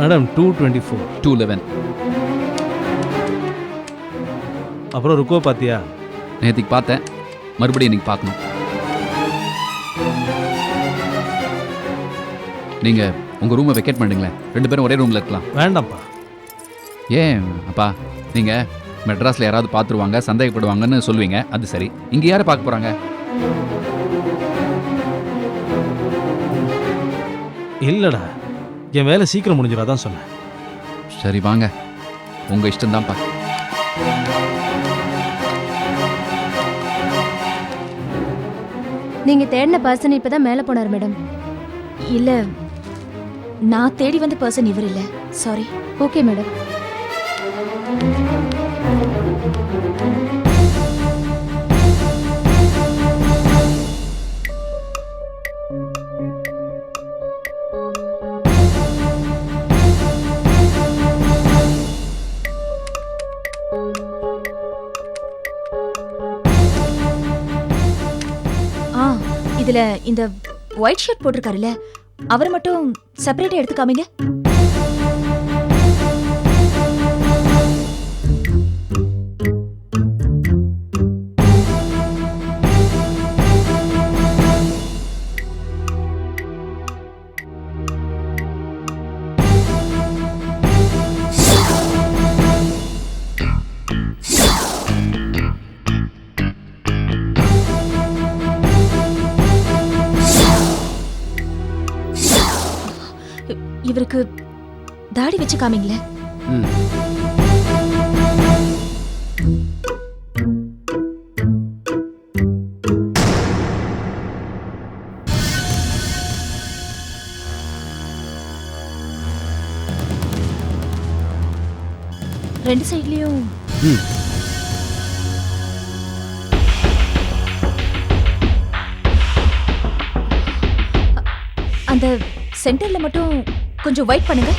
Madam two twenty four two eleven அப்புறம் ருக்கோ பார்த்தியா? நேற்றுக்கு பார்த்தேன். மறுபடியும் இன்னைக்கு பார்க்கணும். நீங்கள் உங்கள் ரூமை வெக்கேட் பண்ணுங்களேன் ரெண்டு பேரும் ஒரே ரூமில் இருக்கலாம். வேண்டாம்ப்பா. ஏன் அப்பா? நீங்கள் மெட்ராஸில் யாராவது பார்த்துருவாங்க சந்தேகப்படுவாங்கன்னு சொல்லுவீங்க. அது சரி. இங்கே யாரை பார்க்க போகிறாங்க இல்லைடா. என் வேலை சீக்கிரம் முடிஞ்சிடும் அதான் சொன்னேன். சரி வாங்க. உங்கள் இஷ்டம்தான்ப்பா. நீங்க தேடின பர்சன் இப்பதான் மேல போனார் மேடம் இல்ல நான் தேடி வந்த பர்சன் இவர் இல்ல. சாரி ஓகே மேடம் இதுல இந்த ஒயிட் ஷர்ட் போட்டிருக்காருல்ல அவரை மட்டும் செப்பரேட்டா எடுத்து காமிங்க இவருக்கு தாடி வச்சு காமிங்களேன் ரெண்டு சைட்லயும் அந்த சென்டர்ல மட்டும் கொஞ்சம் ஒயிட் பண்ணுங்க.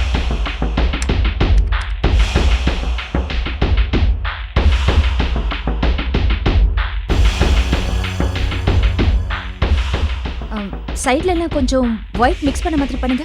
சைட்ல எல்லாம் கொஞ்சம் ஒயிட் மிக்ஸ் பண்ண மாதிரி பண்ணுங்க.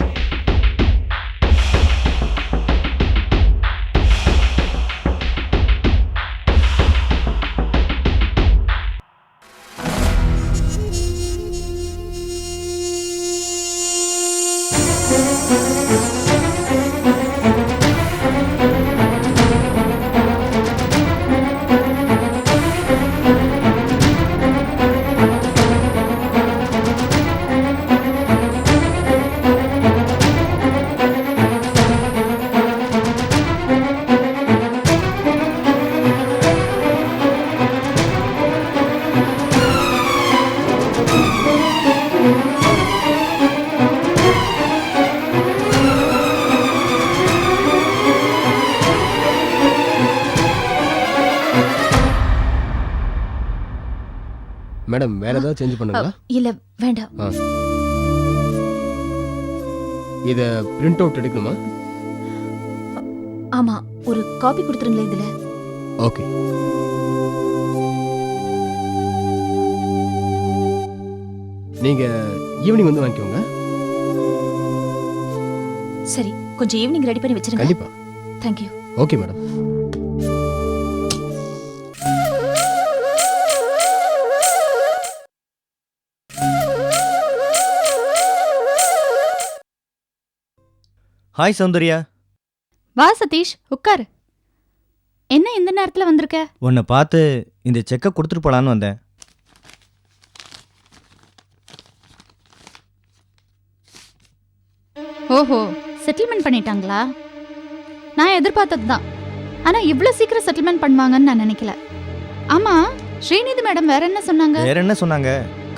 மேடம் வேற ஏதாவது சேஞ்ச் பண்ணுங்களா? இல்ல வேண்டாம். இதை பிரிண்ட் அவுட் எடுக்கணுமா? ஆமா ஒரு காப்பி கொடுத்துருங்களேன் இதுல. ஓகே நீங்க ஈவினிங் வந்து வாங்கிக்கோங்க. சரி கொஞ்சம் ஈவினிங் ரெடி பண்ணி வச்சிருங்க. கண்டிப்பா. Thank you okay madam hi Soundarya வா சதீஷ் உட்காரு என்ன இந்த நேரத்துல வந்திருக்க? உன்னை பார்த்து இந்த செக்கை கொடுத்துட்டு போலான்னு வந்தேன். ஓஹோ செட்டில்மெண்ட் பண்ணிட்டாங்களா? நான் எதிர்பார்த்தது தான் ஆனா இவ்ளோ சீக்கிரம் செட்டில்மெண்ட் பண்ணுவாங்கன்னு நான் நினைக்கல. ஆமா ஸ்ரீநிதி மேடம் வேற என்ன சொன்னாங்க? வேற என்ன சொன்னாங்க?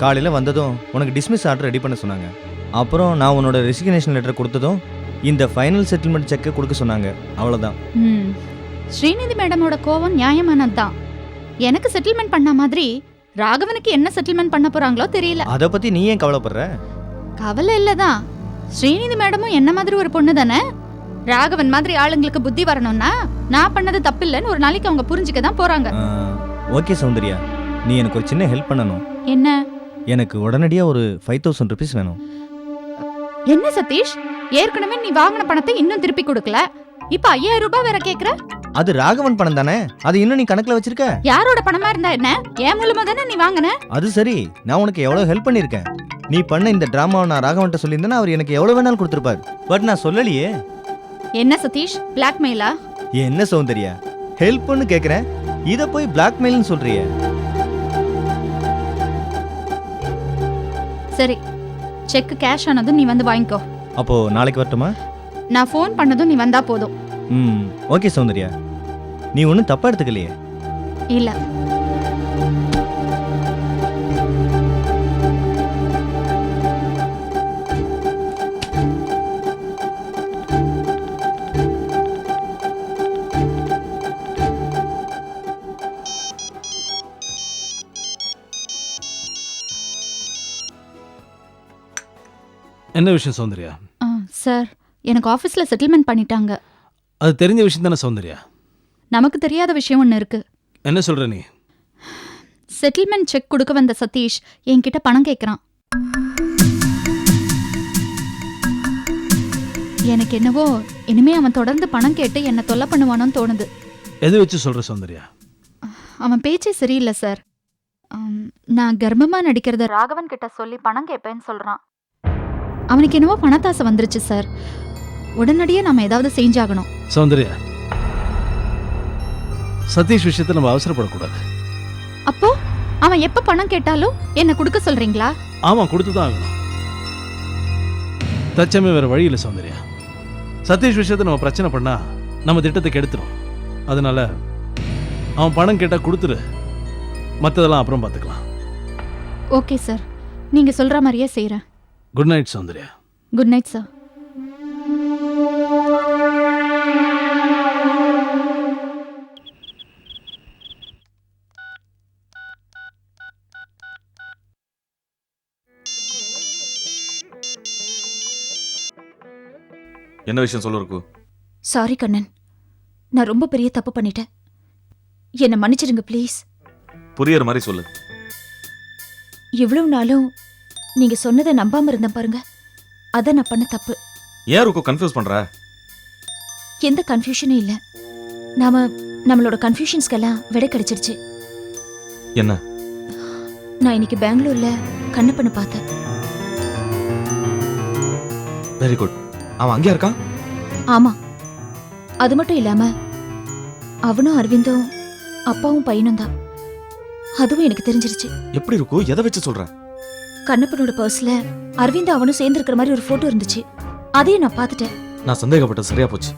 காலையில் வந்ததும் உனக்கு டிஸ்மிஸ் ஆர்டர் ரெடி பண்ண சொன்னாங்க. அப்புறம் நான் உன்னோட ரெசிக்னேஷன் லெட்டர் கொடுத்ததும் இந்த ஃபைனல் செட்டில்மெண்ட் செக்கை கொடுக்க சொன்னாங்க. அவ்வளோதான் ம். ஸ்ரீநிதி மேடமோட கோவம் நியாயமானது தான் எனக்கு செட்டில்மெண்ட் பண்ண மாதிரி ராகவனுக்கு என்ன செட்டில்மெண்ட் பண்ண போறாங்களோ தெரியல. அதை பற்றி நீ ஏன் கவலைப்படுற? கவலை இல்லதான். ஸ்ரீநிதி மேடமும் என்ன மாதிரி ஒரு பொண்ணு தானே? ராகவன் மாதிரி ஆளுங்களுக்கு புத்தி வரணும்னா நான் பண்ணது தப்பில்லைன்னு ஒரு நாளைக்கு அவங்க புரிஞ்சுக்க தான் போறாங்க ஓகே சௌந்தர்யா. நீ எனக்கு ஒரு சின்ன ஹெல்ப் பண்ணணும். என்ன? எனக்கு உடனடியாக ஒரு ஃபைவ் தௌசண்ட் ருபீஸ் வேணும். என்ன சதீஷ்? ஏற்கனவே நீ வாங்கின பணத்தை இன்னும் திருப்பி கொடுக்கல. இப்ப ஐயாயிரம் ரூபாய் வேற கேக்குற? அது ராகவன் பணம் தானே? அது இன்னும் நீ கணக்குல வச்சிருக்க? யாரோட பணமா இருந்தா என்ன? ஏன் மூலமா தானே நீ வாங்கின? அது சரி. நான் உனக்கு எவ்வளவு ஹெல்ப் பண்ணியிருக்கேன். நீ பண்ண இந்த டிராமாவை நான் ராகவன்ட்ட சொல்லியிருந்தேன்னா அவர் எனக்கு எவ்வளவு வேணாலும் கொடுத்துருப்பார். பட் நான் சொல்லலையே. என்ன சதீஷ்? பிளாக்மெயிலா என்ன சௌந்தர்யா? ஹெல்ப்னு கேக்குறேன். இத போய் பிளாக்மெயில்னு சொல்றியே. சரி செக் கேஷ் ஆனதும் நீ வந்து வாங்கிக்கோ. அப்போ நாளைக்கு வரட்டுமா? நான் ஃபோன் பண்ணதும் நீ வந்தா போதும். ம் ஓகே சௌந்தர்யா. நீ ஒன்றும் தப்பா எடுத்துக்கலையே. இல்ல. என்ன விஷயம் சௌந்தர்யா? ஆ, சார் எனக்கு ஆஃபீஸ்ல செட்டில்மெண்ட் பண்ணிட்டாங்க. அது தெரிஞ்ச விஷயம் தானே சௌந்தர்யா? நமக்கு தெரியாத விஷயம் ஒன்று இருக்கு. என்ன சொல்ற நீ? செட்டில்மெண்ட் செக் கொடுக்க வந்த சதீஷ் என்கிட்ட பணம் கேட்குறான் எனக்கு என்னவோ இனிமே அவன் தொடர்ந்து பணம் கேட்டு என்னை தொல்லை பண்ணுவானோன்னு தோணுது. எது வச்சு சொல்ற சௌந்தர்யா? அவன் பேச்சே சரியில்லை சார். ஆம், நான் கர்ப்பமா நடிக்கிறத ராகவன் கிட்ட சொல்லி பணம் கேட்பேன்னு சொல்றான். அவனுக்கு என்னவோ பணத்தாசை வந்துருச்சு சார். உடனடியே நாம ஏதாவது செஞ்சாகணும். சௌந்தர்யா சதீஷ் விஷயத்துல நம்ம அவசரப்படக்கூடாது. அப்போ அவன் எப்ப பணம் கேட்டாலும் என்ன கொடுக்க சொல்றீங்களா? ஆமா கொடுத்து தான் ஆகணும். தச்சமே வேற வழி இல்லை சௌந்தர்யா. சதீஷ் விஷயத்தை நம்ம பிரச்சனை பண்ணா நம்ம திட்டத்தை கெடுத்துரும். அதனால அவன் பணம் கேட்டா கொடுத்துரு. மற்றதெல்லாம் அப்புறம் பார்த்துக்கலாம். Okay sir. நீங்க சொல்ற மாதிரியே செய்றேன். Good night Soundarya good night sir என்ன விஷயம் சொல்ல இருக்கு? சாரி கண்ணன். நான் ரொம்ப பெரிய தப்பு பண்ணிட்டேன். என்னை மன்னிச்சிடுங்க ப்ளீஸ் புரியற மாதிரி சொல்லு. இவ்வளவு நாளும் நீங்க சொன்னதை நம்பாம இருந்தேன் பாருங்க. அதான் நான் பண்ண தப்பு. ஏன் ருக்கு கன்ஃபியூஸ் பண்ற? எந்த கன்ஃபியூஷனும் இல்ல. நாம நம்மளோட கன்ஃபியூஷன்ஸ்க்கெல்லாம் விடை கிடைச்சிருச்சு. என்ன? நான் இன்னைக்கு பெங்களூர்ல கண்ணப்பனை பார்த்தேன். வெரி குட் அவன் அங்கேயா இருக்கான்? ஆமா. அது மட்டும் இல்லாம அவனும் அரவிந்தும் அப்பாவும் பையனும் தான். அதுவும் எனக்கு தெரிஞ்சிருச்சு. எப்படி இருக்கு எதை வச்சு சொல்ற? கண்ணப்பனோட பர்ஸ்ல அரவிந்த் அவனும் சேர்ந்து இருக்கிற மாதிரி ஒரு போட்டோ இருந்துச்சு. அதையும் நான் பார்த்துட்டேன். நான் சந்தேகப்பட்டது சரியா போச்சு.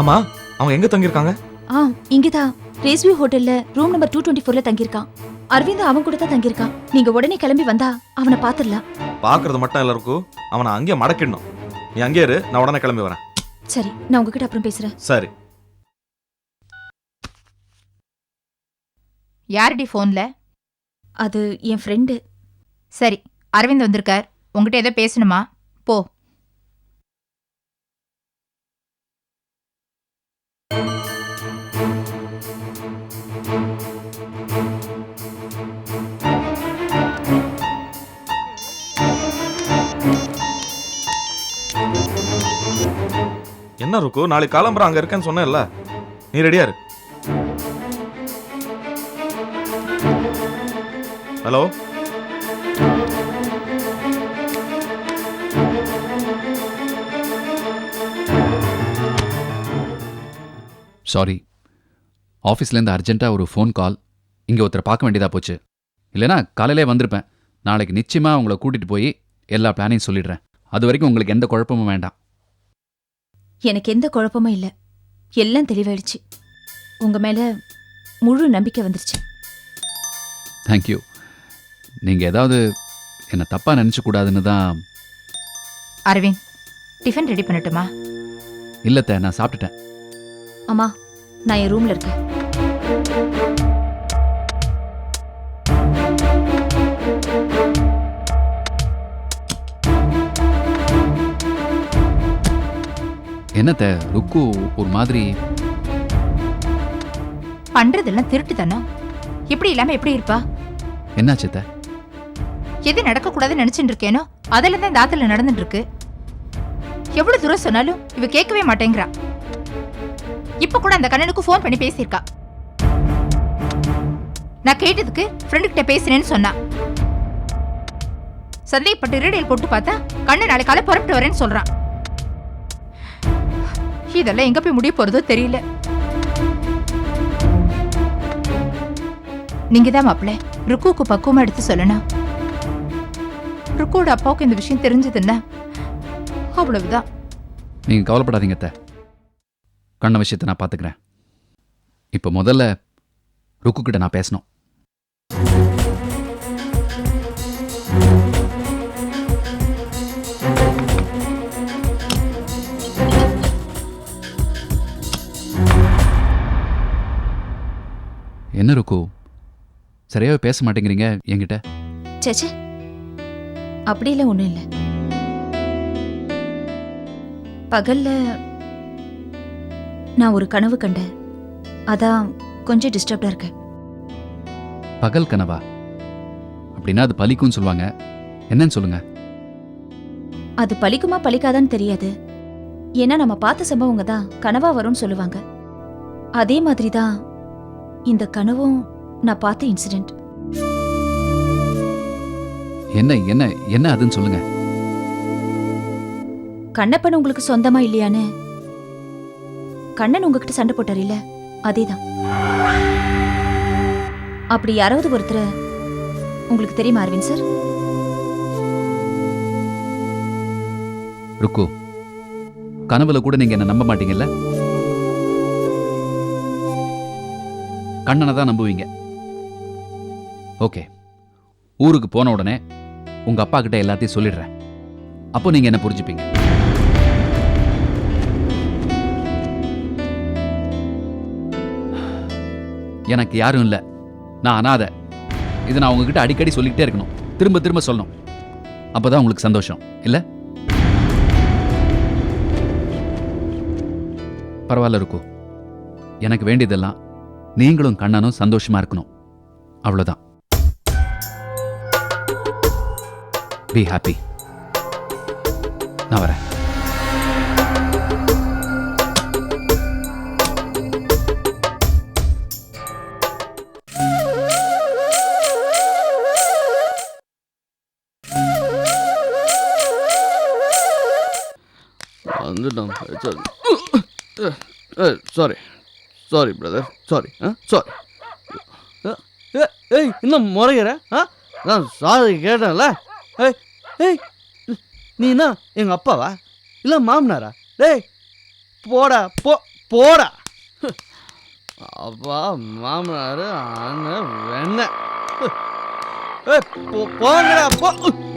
ஆமா அவங்க எங்க தங்கியிருக்காங்க? ஆ இங்கதான். ரேஸ்வியூ ஹோட்டல்ல ரூம் நம்பர் டூ டுவெண்ட்டி ஃபோர்ல தங்கியிருக்கான். அரவிந்த் அவன் கூட தான் தங்கியிருக்கான். நீங்க உடனே கிளம்பி வந்தா அவனை பாத்துடலாம் பாக்குறது மட்டும் இல்ல இருக்கு அவனை அங்கேயே மடக்கிடணும். நீ அங்கேயே இரு நான் உடனே கிளம்பி வரேன். சரி நான் உங்ககிட்ட அப்புறம் பேசுறேன். சரி. யாருடி ஃபோன்ல அது என் ஃப்ரெண்டு சரி. அரவிந்த் வந்திருக்கார். உங்ககிட்ட ஏதோ பேசணுமா? போ. என்ன இருக்கும் நாளைக்கு காலம்பரம் அங்க இருக்கேன்னு சொன்னேன்ல. நீ ரெடியா இரு. ஹலோ சாரி ஆஃபீஸ்லேருந்து அர்ஜென்ட்டாக ஒரு ஃபோன் கால் இங்கே ஒருத்தரை பார்க்க வேண்டியதாக போச்சு. இல்லைனா காலையிலே வந்திருப்பேன். நாளைக்கு நிச்சயமாக உங்களை கூட்டிகிட்டு போய் எல்லா பிளானையும் சொல்லிடுறேன். அது வரைக்கும் உங்களுக்கு எந்த குழப்பமும் வேண்டாம். எனக்கு எந்த குழப்பமும் இல்ல. எல்லாம் தெளிவாயிடுச்சு. உங்க மேல முழு நம்பிக்கை வந்துருச்சு. தேங்க்யூ நீங்கள் ஏதாவது என்னை தப்பாக நினச்சக்கூடாதுன்னு தான் அரவிந்த் டிஃபன் ரெடி பண்ணட்டுமா? இல்லைத்த நான் சாப்பிட்டுட்டேன். அம்மா நான் என் ரூம்ல இருக்கேன். என்னத்த ருக்கு ஒரு மாதிரி? பண்றதெல்லாம் திருட்டு தானே இப்படி இல்லாம எப்படி இருப்பா? என்னாச்சு? எது நடக்க கூடாதுன்னு நினைச்சிட்டு இருக்கேனோ அதெல்லாம் தான் தாத்துல நடந்துட்டு இருக்கு. எவ்வளவு தூரம் சொன்னாலும் இவ கேட்கவே மாட்டேங்கிறா. இப்ப கூட அந்த கண்ணனுக்கு ஃபோன் பண்ணி பேசியிருக்கா. நான் கேட்டதுக்கு ஃப்ரெண்டுகிட்ட பேசுறேன்னு சொன்னா. சந்தேகப்பட்டு ரீடைல் போட்டு பார்த்தா கண்ணன் நாளை காலை புறப்பட்டு வரேன்னு சொல்றான். இதெல்லாம் எங்க போய் முடிய போறதோ தெரியல. நீங்க தான் மாப்பிள்ள ருக்குவுக்கு பக்குவமா எடுத்து சொல்லணும். ருக்குவோட அப்பாவுக்கு இந்த விஷயம் தெரிஞ்சதுன்னா அவ்வளவுதான். நீங்கள் கவலைப்படாதீங்க அத்தை. கண்ண விஷயத்தை நான் பார்த்துக்கிறேன் இப்போ முதல்ல ருக்கு கிட்ட நான் பேசணும். என்ன ருக்கு? சரியாவே பேச மாட்டேங்கிறீங்க என்கிட்ட? சேச்சே அப்படியெல்லாம் ஒன்றும் இல்லை. பகல்ல நான் ஒரு கனவு கண்டேன். அதான் கொஞ்சம் டிஸ்டர்ப்டாக இருக்கேன் பகல் கனவா? அப்படின்னா அது பலிக்கும்னு சொல்லுவாங்க. என்னன்னு சொல்லுங்க. அது பலிக்குமா பலிக்காதான்னு தெரியாது. ஏன்னா நம்ம பார்த்த சம்பவங்க தான். கனவா வரும்னு சொல்லுவாங்க. அதே மாதிரி தான் இந்த கனவும் நான் பார்த்த இன்சிடென்ட் என்ன என்ன என்ன அதுன்னு சொல்லுங்க. கண்ணப்பன் உங்களுக்கு சொந்தமா இல்லையான்னு கண்ணன் உங்ககிட்ட சண்டை போட்டார் இல்ல அதேதான். அப்படி யாராவது ஒருத்தர் உங்களுக்கு தெரியுமா அரவிந்த் சார்? ருக்கு கனவுல கூட நீங்க என்ன நம்ப மாட்டீங்கல்ல? கண்ணனை தான் நம்புவீங்க. ஓகே ஊருக்கு போன உடனே உங்க அப்பா கிட்ட எல்லாத்தையும் சொல்லிடுறேன். அப்போ நீங்க என்ன புரிஞ்சுப்பீங்க? எனக்கு யாரும் இல்லை. நான் அனாதை. இதை நான் உங்ககிட்ட அடிக்கடி சொல்லிக்கிட்டே இருக்கணும். திரும்ப திரும்ப சொல்லணும். அப்பதான் உங்களுக்கு சந்தோஷம். இல்ல? பரவாயில்ல இருக்கும் எனக்கு வேண்டியதெல்லாம் நீங்களும் கண்ணனும் சந்தோஷமா இருக்கணும். அவ்வளவுதான். பி ஹாப்பி நான் வரேன். சாரி சாரி பிரதர் சாரி ஆ சாரி ஏய் இன்னும் முறைகிற ஆ நான் சாரி கேட்டேன்ல. ஏய் ஏய் நீ என்ன எங்கள் அப்பாவா? இல்லை மாமனாரா? டேய் போடா போ போடா. அப்பா மாமனார் அண்ணன் வெண்ண. போங்கடா போ.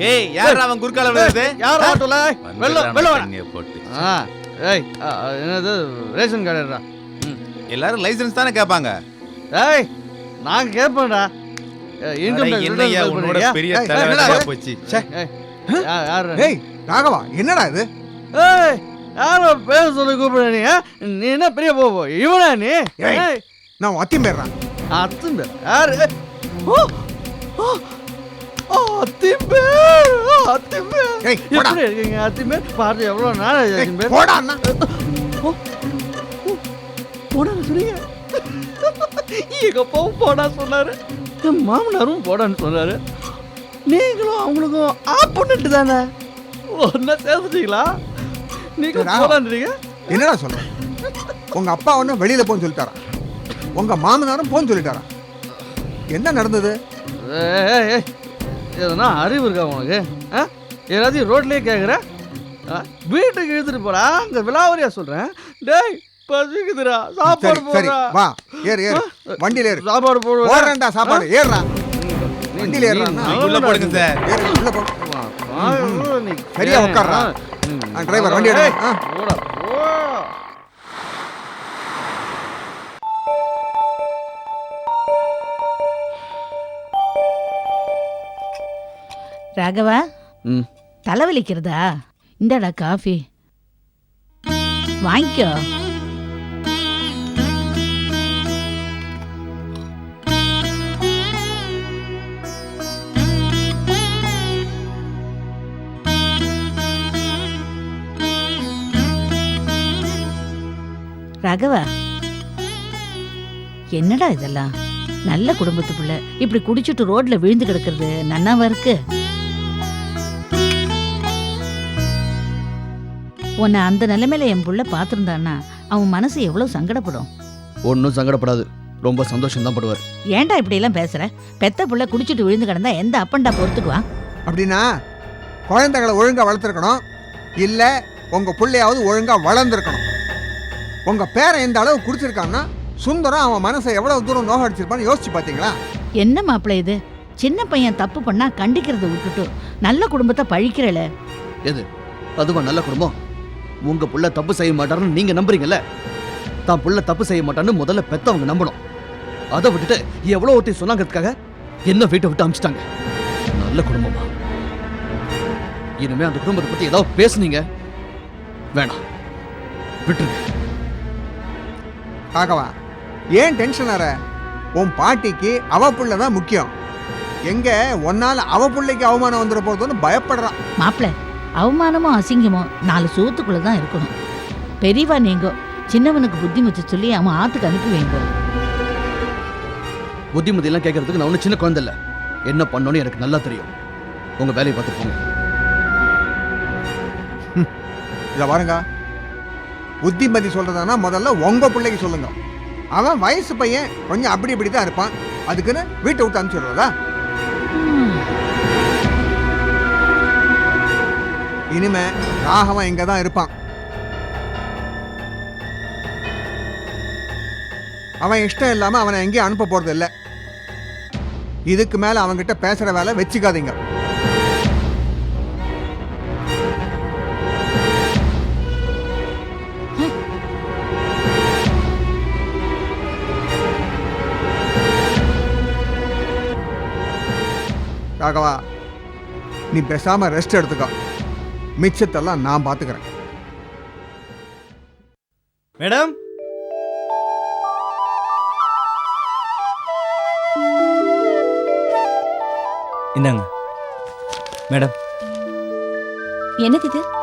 ஏய் யார் அவன் குறுக்கால விழுது யார் ஆட்டோல? வெள்ள வெள்ள வேணாம் போட்டு. ஆ. ஏய் என்னது? ரேஷன் கார்டுடா எல்லாரும் லைசென்ஸ் தானே கேட்பாங்க ஏய் நான் கேட்பேன்டா இன்கம் அட, என்னய்யா உன்னோட பெரிய என்னடா? போச்சு. யார்? ஏய் ராகவா என்னடா இது? ஏய் யாரோ பேர் சொல்லி கூப்பிடுற நீ என்ன பெரிய போ இவனா நீ? நான் அத்தியம் பேர்றான் அத்தும் பேர் யாரு? ஓ ஓ, ஏய், போடா. எப்படி இருக்கீங்க அத்திம் பேர் எவ்வளோ நாள் அத்திம் பேர் போடா அண்ணா. போடா சொன்னீங்க எங்க அப்பாவும் போடா சொன்னாரு? என் மாமனாரும் போடான்னு சொன்னாரு. நீங்களும் அவங்களுக்கும் ஆப்போனண்ட் தானே? ஒன்னா சேர்ந்துட்டீங்களா நீங்க ஆ. போடான்றீங்க என்னடா சொல்ற? உங்க அப்பா ஒன்றும் வெளியில போன்னு சொல்லிட்டாரா? உங்க மாமனாரும் போன்னு சொல்லிட்டாரா? என்ன நடந்தது? ஏய், ஏய், ஏய், எதுனா அறிவு இருக்கா உனக்கு? ஆ? எல்லாத்தையும் ரோட்லயே கேட்குற வீட்டுக்கு இழுத்துட்டு போடா அங்க விலாவரியா சொல்றேன்? டேய் பசிக்குதுடா சாப்பாடு போடுறா வா ஏறு ஏறு. வண்டியில ஏறு. சாப்பாடு போடுவா போடுறேன்டா சாப்பாடு. ஏறுறா வண்டியில ஏறுறான்னா உள்ள போடுங்க சார். ஏறு உள்ள போ. நீ சரியா உட்கார்றா. ஆ, டிரைவர், வண்டி எடு. போடா, போ. ராகவா? ம். தலைவலிக்கிறதா? இந்தாடா காஃபி. வாங்கிக்கோ. ராகவா என்னடா இதெல்லாம்? நல்ல குடும்பத்து பிள்ளை. இப்படி குடிச்சிட்டு ரோட்ல விழுந்து கிடக்கிறது நன்னாவா இருக்கு? உன்னை அந்த நிலைமையில என் புள்ள பார்த்துருந்தான்னா அவன் மனசு எவ்வளவு சங்கடப்படும்? ஒன்றும் சங்கடப்படாது. ரொம்ப சந்தோஷம் தான் படுவார். ஏன்டா இப்படி எல்லாம் பேசுற? பெத்த புள்ள குடிச்சிட்டு விழுந்து கிடந்தா எந்த அப்பன்டா பொறுத்துக்குவான் அப்படின்னா குழந்தைகளை ஒழுங்கா வளர்த்துருக்கணும். இல்ல உங்க பிள்ளையாவது ஒழுங்கா வளர்ந்துருக்கணும். உங்க பேரன் எந்த அளவு குடிச்சிருக்கான்னா சுந்தரம் அவன் மனசை எவ்வளவு தூரம் நோக அடிச்சிருப்பான்னு யோசிச்சு பாத்தீங்களா என்ன மாப்பிள்ள இது? சின்ன பையன் தப்பு பண்ணா கண்டிக்கிறத விட்டுட்டு நல்ல குடும்பத்தை பழிக்கிறல எது? அதுவா நல்ல குடும்பம்? உங்க புள்ள தப்பு செய்ய மாட்டாருன்னு நீங்க நம்புறீங்கல்ல? தான் புள்ள தப்பு செய்ய மாட்டான்னு முதல்ல பெத்தவங்க நம்பணும். அதை விட்டுட்டு எவ்வளோ ஒருத்தி சொன்னாங்கிறதுக்காக என்ன வீட்டை விட்டு அமிச்சிட்டாங்க? நல்ல குடும்பமா? இனிமே அந்த குடும்பத்தை பத்தி ஏதாவது பேசுனீங்க? வேணாம். விட்டுருங்க. ராகவா ஏன் டென்ஷன் ஆற? உன் பாட்டிக்கு அவ புள்ள தான் முக்கியம். எங்க ஒன்னால அவ பிள்ளைக்கு அவமானம் வந்துட போகுதுன்னு பயப்படுறான். மாப்பிள்ள அவமானமும் அசிங்கமும் நாலு சோத்துக்குள்ள தான் இருக்கணும். பெரியவா நீங்க சின்னவனுக்கு புத்திமதி சொல்லி அவன் ஆத்துக்கு அனுப்பி வைங்க புத்திமதி எல்லாம் கேட்கறதுக்கு நான் ஒன்றும் சின்ன குழந்தை இல்ல. என்ன பண்ணணும்னு எனக்கு நல்லா தெரியும். உங்க வேலையை போங்க. இதை பாருங்க. புத்திமதி சொல்றதுனா முதல்ல உங்க பிள்ளைக்கு சொல்லுங்க. அவன் வயசு பையன் கொஞ்சம் அப்படி இப்படி தான் இருப்பான். அதுக்குன்னு வீட்டை விட்டு அனுப்பிச்சுடுறதா ம், இனிமே ராகவன் இங்கே தான் இருப்பான். அவன் இஷ்டம் இல்லாமல் அவனை எங்கேயும் அனுப்ப போகிறது இல்லை இதுக்கு மேலே அவன்கிட்ட பேசுகிற வேலை வச்சுக்காதீங்க. ராகவா நீ பேசாமல் ரெஸ்ட் எடுத்துக்கோ. மிச்சத்தெல்லாம் நான் பாத்துக்கிறேன். மேடம்? இந்தாங்க. மேடம். என்னது இது?